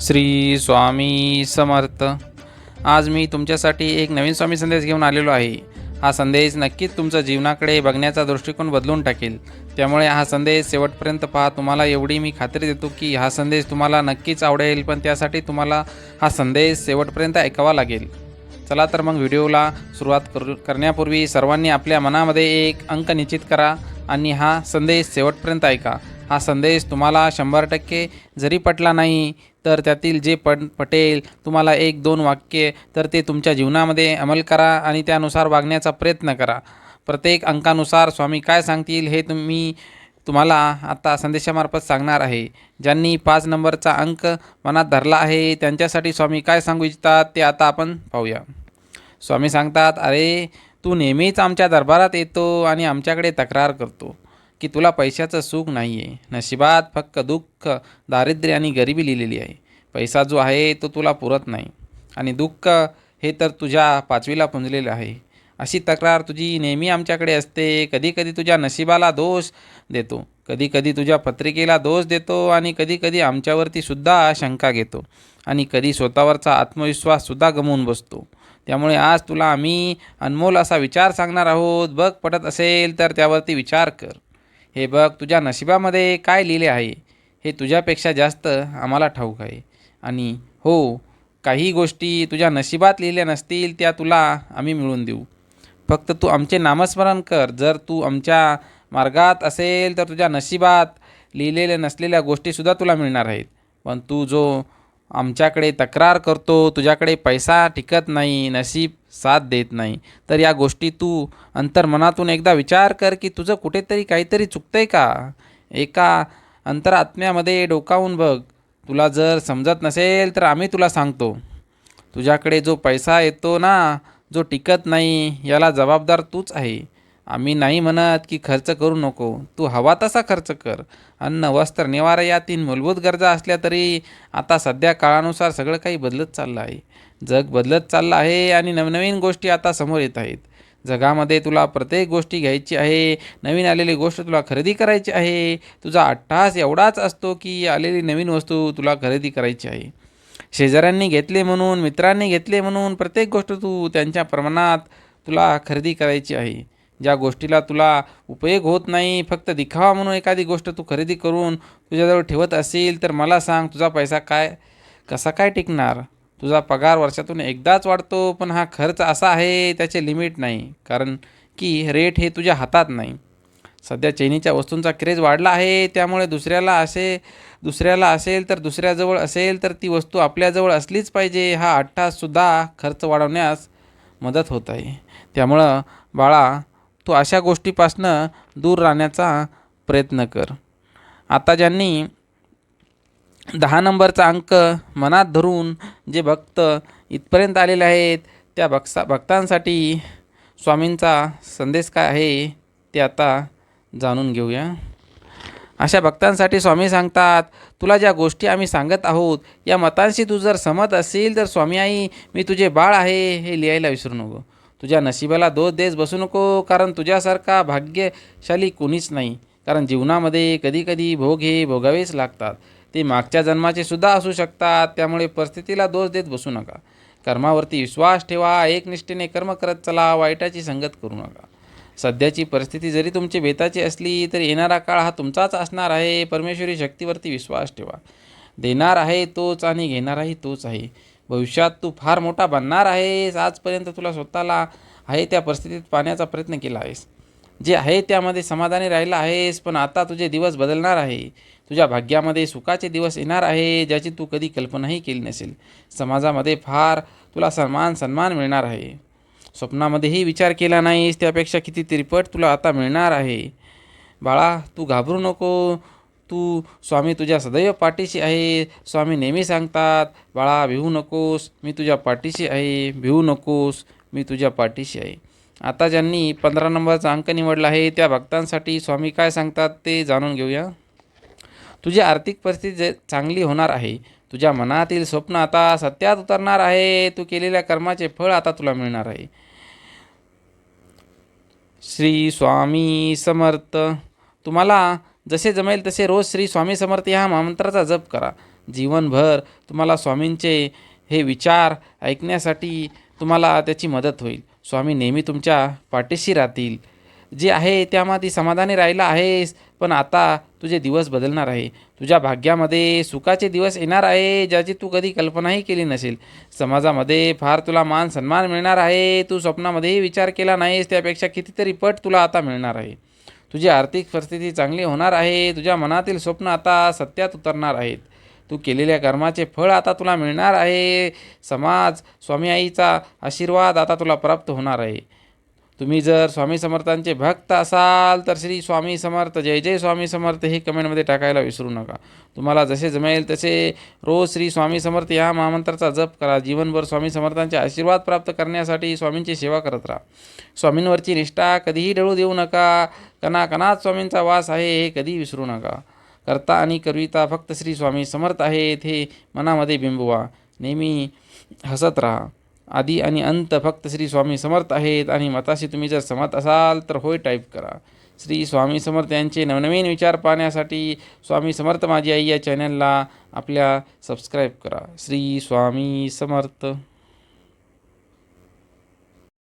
श्री स्वामी समर्थ. आज मी तुमच्यासाठी एक नवीन स्वामी संदेश घेऊन आलेलो आहे. हा संदेश नक्कीच तुमच्या जीवनाकडे बघण्याचा दृष्टिकोन बदलून टाकेल. त्यामुळे हा संदेश शेवटपर्यंत पहा. तुम्हाला एवढी मी खात्री देतो की हा संदेश तुम्हाला नक्कीच आवडेल पण त्यासाठी तुम्हाला हा संदेश शेवटपर्यंत ऐकावा लागेल. चला तर मग व्हिडिओला सुरुवात करू करण्यापूर्वी सर्वांनी आपल्या मनामध्ये एक अंक निश्चित करा आणि हा संदेश शेवटपर्यंत ऐका. हा संदेश तुम्हाला शंभर टक्के जरी पटला नाही तर त्यातील जे पट पटेल तुम्हाला एक दोन वाक्य तर ते तुमच्या जीवनामध्ये अंमल करा आणि त्यानुसार वागण्याचा प्रयत्न करा. प्रत्येक अंकानुसार स्वामी काय सांगतील हे तुम्ही तुम्हाला आता संदेशामार्फत सांगणार आहे. ज्यांनी पाच नंबरचा अंक मनात धरला आहे त्यांच्यासाठी स्वामी काय सांगू इच्छितात ते आता आपण पाहूया. स्वामी सांगतात अरे तू नेहमीच आमच्या दरबारात येतो आणि आमच्याकडे तक्रार करतो. की तुला पैशाचं सुख नाही आहे नशिबात फक्त दुःख दारिद्र्य आणि गरिबी लिहिलेली आहे. पैसा जो आहे तो तुला पुरत नाही. आणि दुःख हे तर तुझ्या पाचवीला पुंजलेलं आहे. अशी तक्रार तुझी नेहमी आमच्याकडे असते. कधीकधी तुझ्या नशिबाला दोष देतो. कधीकधी तुझ्या पत्रिकेला दोष देतो आणि कधीकधी आमच्यावरती सुद्धा शंका घेतो. आणि कधी स्वतःवरचा आत्मविश्वाससुद्धा गमवून बसतो. त्यामुळे आज तुला आम्ही अनमोल असा विचार सांगणार आहोत. बघ पटत असेल तर त्यावरती विचार कर. हे बघ तुझ्या नशिबामध्ये काय लिहिले आहे? हे तुझ्यापेक्षा जास्त आम्हाला ठाऊक आहे. आणि हो काही गोष्टी तुझ्या नशिबात लिहिल्या नसतील त्या तुला आम्ही मिळवून देऊ. फक्त तू आमचे नामस्मरण कर. जर तू आमच्या मार्गात असेल तर तुझ्या नशिबात लिहिलेल्या नसलेल्या गोष्टीसुद्धा तुला मिळणार आहेत. पण तू जो आमच्याकडे तक्रार करतो तुझ्याकडे पैसा टिकत नाही नशीब साथ देत नाही. तर या गोष्टी तू अंतर्मनातून एकदा विचार कर की तुझं कुठेतरी काहीतरी चुकतंय का? एका अंतरात्म्यामध्ये डोकावून बघ. तुला जर समजत नसेल तर आम्ही तुला सांगतो. तुझ्याकडे जो पैसा येतो ना जो टिकत नाही याला जबाबदार तूच आहे. आम्ही नाही म्हणत की खर्च करू नको. तू हवा तसा खर्च कर. अन्न वस्त्र निवारा या तीन मूलभूत गरजा असल्या तरी आता सध्या काळानुसार सगळं काही बदलत चाललं आहे. जग बदलत चाललं आहे आणि नवनवीन गोष्टी आता समोर येत आहेत. जगामध्ये तुला प्रत्येक गोष्टी घ्यायची आहे. नवीन आलेली गोष्ट तुला खरेदी करायची आहे. तुझा अट्टहास एवढाच असतो की आलेली नवीन वस्तू तुला खरेदी करायची आहे. शेजाऱ्यांनी घेतले म्हणून मित्रांनी घेतले म्हणून प्रत्येक गोष्ट तू त्यांच्या प्रमाणात तुला खरेदी करायची आहे. ज्या गोष्टीला तुला उपयोग होत नाही फक्त दिखावा म्हणून एखादी गोष्ट तू खरेदी करून तुझ्याजवळ ठेवत असेल तर मला सांग तुझा पैसा काय कसा काय टिकणार? तुझा पगार वर्षातून एकदाच वाढतो पण हा खर्च असा आहे त्याचे लिमिट नाही. कारण की रेट हे तुझ्या हातात नाही. सध्या चैनीच्या वस्तूंचा क्रेज वाढला आहे त्यामुळे दुसऱ्याला असे दुसऱ्याला असेल तर दुसऱ्याजवळ असेल तर ती वस्तू आपल्याजवळ असलीच पाहिजे. हा अठ्ठासुद्धा खर्च वाढवण्यास मदत होत आहे. त्यामुळं बाळा तू अशा गोष्टीपासनं दूर राहण्याचा प्रयत्न कर. आता ज्यांनी दहा नंबरचा अंक मनात धरून जे भक्त इथपर्यंत आलेले आहेत त्या भक्सा भक्तांसाठी स्वामींचा संदेश काय आहे ते आता जाणून घेऊया. अशा भक्तांसाठी स्वामी सांगतात तुला ज्या गोष्टी आम्ही सांगत आहोत या मतांशी तू जर सहमत असेल तर स्वामी आई मी तुझे बाळ आहे हे लिहायला विसरू नको. तुझ्या नशिबाला दोष देस बसू नको कारण तुझ्यासारखा भाग्यशाली कोणीच नाही. कारण जीवनामध्ये कधीकधी भोग हे भोगावेच लागतात. ते मागच्या जन्माचे सुद्धा असू शकतात त्यामुळे परिस्थितीला दोष देत बसू नका. कर्मावरती विश्वास ठेवा एकनिष्ठेने कर्म करत चला वाईटाची संगत करू नका. सध्याची परिस्थिती जरी तुमची बेताची असली तरी येणारा काळ हा तुमचाच असणार आहे. परमेश्वरी शक्तीवरती विश्वास ठेवा. देणार आहे तोच आणि घेणाराही तोच आहे. भविष्यात तू फार मोठा बनणार आहेस. आजपर्यंत तुला स्वतःला आहे त्या परिस्थितीत पाहण्याचा प्रयत्न केला आहेस. जे आहे त्यामध्ये समाधानी राहिला आहेस पण आता तुझे दिवस बदलणार आहे. तुझ्या भाग्यामध्ये सुखाचे दिवस येणार आहे ज्याची तू कधी कल्पनाही केली नसेल. समाजामध्ये फार तुला सन्मान सन्मान मिळणार आहे. स्वप्नामध्येही विचार केला नाहीस त्यापेक्षा किती तिरपट तुला आता मिळणार आहे. बाळा तू घाबरू नको. तू स्वामी तुझ्या सदैव पाठीशी आहे. स्वामी नेहमी सांगतात बाळा भिवू नकोस. मी तुझ्या पाठीशी आहे. भिवू नकोस. मी तुझ्या पाठीशी आहे. आता ज्यांनी पंधरा नंबरचा अंक निवडला आहे त्या भक्तांसाठी स्वामी काय सांगतात ते जाणून घेऊया. तुझी आर्थिक परिस्थिती चांगली होणार आहे. तुझ्या मनातील स्वप्न आता सत्यात उतरणार आहे. तू केलेल्या कर्माचे फळ आता तुला मिळणार आहे. श्री स्वामी समर्थ. तुम्हाला जसे जमेल तसे रोज श्री स्वामी समर्थ ह्या महामंत्राचा जप करा. जीवनभर तुम्हाला स्वामींचे हे विचार ऐकण्यासाठी तुम्हाला त्याची मदत होईल. स्वामी नेहमी तुमच्या पाठीशी राहतील. जे आहे त्यामध्ये समाधानी राहिला आहेस पण आता तुझे दिवस बदलणार आहे. तुझ्या भाग्यामध्ये सुखाचे दिवस येणार आहे ज्याची तू कधी कल्पनाही केली नसेल. समाजामध्ये फार तुला मान सन्मान मिळणार आहे. तू स्वप्नामध्येही विचार केला नाहीस त्यापेक्षा कितीतरी पट तुला आता मिळणार आहे. तुझी आर्थिक परिस्थिती चांगली होणार आहे. तुझ्या मनातील स्वप्न आता सत्यात उतरणार आहेत. तू केलेल्या कर्माचे फळ आता तुला मिळणार आहे. समाज स्वामी आईचा आशीर्वाद आता तुला प्राप्त होणार आहे. तुम्ही जर स्वामी समर्थांचे भक्त असाल तर श्री स्वामी समर्थ जय जय स्वामी समर्थ हे कमेंटमध्ये टाकायला विसरू नका. तुम्हाला जसे जमेल तसे रोज श्री स्वामी समर्थ या महामंत्राचा जप करा. जीवनभर स्वामी समर्थांचे आशीर्वाद प्राप्त करण्यासाठी स्वामींची सेवा करत राहा. स्वामींवरची निष्ठा कधीही ढळू देऊ नका. कना कनात स्वामींचा वास आहे हे कधी विसरू नका. करता आणि करविता फक्त श्री स्वामी समर्थ आहेत हे मनामध्ये बिंबवा. नेहमी हसत राहा. आदी आणि अंत फक्त श्री स्वामी समर्थ आहेत आणि मताशी तुम्ही जर समत असाल तर होय टाईप करा. श्री स्वामी समर्थ यांचे नवनवीन विचार पाहण्यासाठी स्वामी समर्थ माझी आई या चॅनलला आपल्या सबस्क्राईब करा. श्री स्वामी समर्थ.